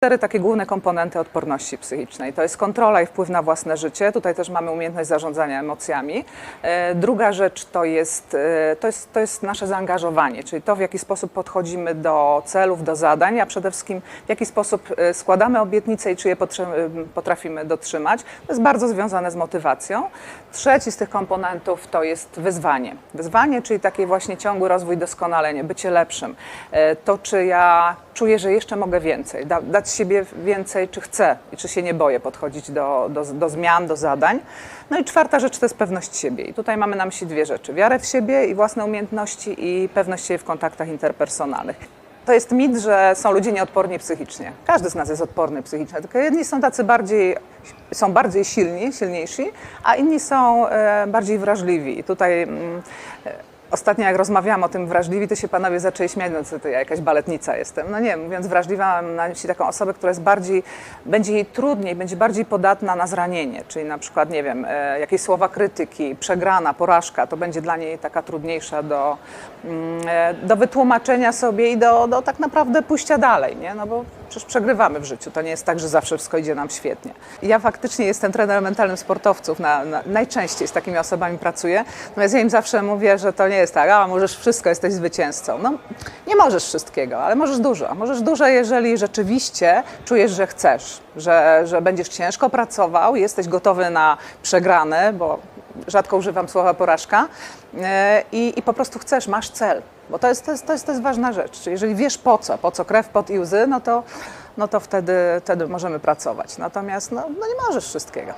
Cztery takie główne komponenty odporności psychicznej. To jest kontrola i wpływ na własne życie. Tutaj też mamy umiejętność zarządzania emocjami. E, Druga rzecz to jest, e, to, jest, to jest nasze zaangażowanie, czyli to, w jaki sposób podchodzimy do celów, do zadań, a przede wszystkim w jaki sposób e, składamy obietnice i czy je potrafimy dotrzymać. To jest bardzo związane z motywacją. Trzeci z tych komponentów to jest wyzwanie. Wyzwanie, czyli taki właśnie ciągły rozwój, doskonalenie, bycie lepszym. To, czy ja czuję, że jeszcze mogę więcej, da, dać siebie więcej, czy chcę i czy się nie boję podchodzić do, do, do zmian, do zadań. No i czwarta rzecz to jest pewność siebie. I tutaj mamy na myśli dwie rzeczy: wiarę w siebie i własne umiejętności i pewność siebie w kontaktach interpersonalnych. To jest mit, że są ludzie nieodporni psychicznie. Każdy z nas jest odporny psychicznie, tylko jedni są tacy bardziej, są bardziej silni, silniejsi, a inni są e, bardziej wrażliwi. I tutaj mm, Ostatnio jak rozmawiałam o tym wrażliwi, to się panowie zaczęli śmiać, no co ty, ja jakaś baletnica jestem. No nie, mówiąc wrażliwa, mam na myśli taką osobę, która jest bardziej, będzie jej trudniej, będzie bardziej podatna na zranienie, czyli na przykład, nie wiem, e, jakieś słowa krytyki, przegrana, porażka, to będzie dla niej taka trudniejsza do, mm, e, do wytłumaczenia sobie i do, do tak naprawdę pójścia dalej, nie? No bo przecież przegrywamy w życiu, to nie jest tak, że zawsze wszystko idzie nam świetnie. Ja faktycznie jestem trenerem mentalnym sportowców, na, na, najczęściej z takimi osobami pracuję, natomiast ja im zawsze mówię, że to nie jest tak, a możesz wszystko, jesteś zwycięzcą. No, nie możesz wszystkiego, ale możesz dużo. Możesz dużo, jeżeli rzeczywiście czujesz, że chcesz, że, że będziesz ciężko pracował, jesteś gotowy na przegrane, bo rzadko używam słowa porażka e, i, i po prostu chcesz, masz cel. Bo to jest, to, jest, to, jest, to jest ważna rzecz. Czyli jeżeli wiesz po co, po co krew, pot i łzy, no to, no to wtedy, wtedy możemy pracować. Natomiast no, no nie możesz wszystkiego.